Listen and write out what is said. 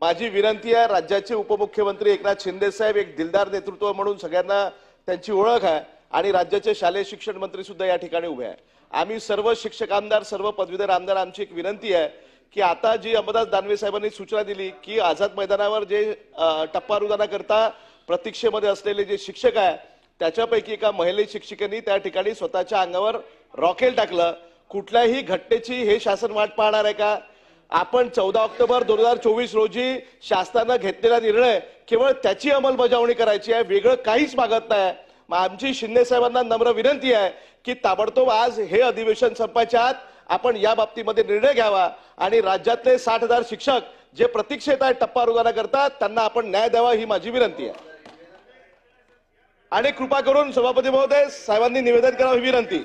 माझी विनंती आहे राज्याचे उपमुख्यमंत्री एकनाथ शिंदे साहेब एक दिलदार नेतृत्व म्हणून सगळ्यांना त्यांची ओळख आहे आणि राज्याचे शालेय शिक्षण मंत्री सुद्धा या ठिकाणी उभे आहे. आम्ही सर्व शिक्षक आमदार सर्व पदवीधर आमदार आमची एक विनंती आहे की आता जी अंबादास दानवे साहेबांनी सूचना दिली की आझाद मैदानावर जे अ, टप्पा करता प्रतीक्षेमध्ये असलेले जे शिक्षक आहे त्याच्यापैकी एका महिला शिक्षिकेने त्या ठिकाणी स्वतःच्या अंगावर रॉकेल टाकलं. कुठल्याही घटनेची हे शासन वाट पाहणार आहे का? आपण चौदा ऑक्टोबर दोन हजार चोवीस रोजी शासनानं घेतलेला निर्णय केवळ त्याची अंमलबजावणी करायची आहे वेगळं काहीच मागत नाही मग आमची शिंदे साहेबांना नम्र विनंती आहे की ताबडतोब आज हे अधिवेशन संपायच्या आत आपण या बाबतीमध्ये निर्णय घ्यावा आणि राज्यातले साठ हजार शिक्षक जे प्रतीक्षेत आहेत टप्पा रुगाना करतात त्यांना आपण न्याय द्यावा ही माझी विनंती आहे. आणि कृपा करून सभापती महोदय साहेबांनी निवेदन करावं ही विनंती.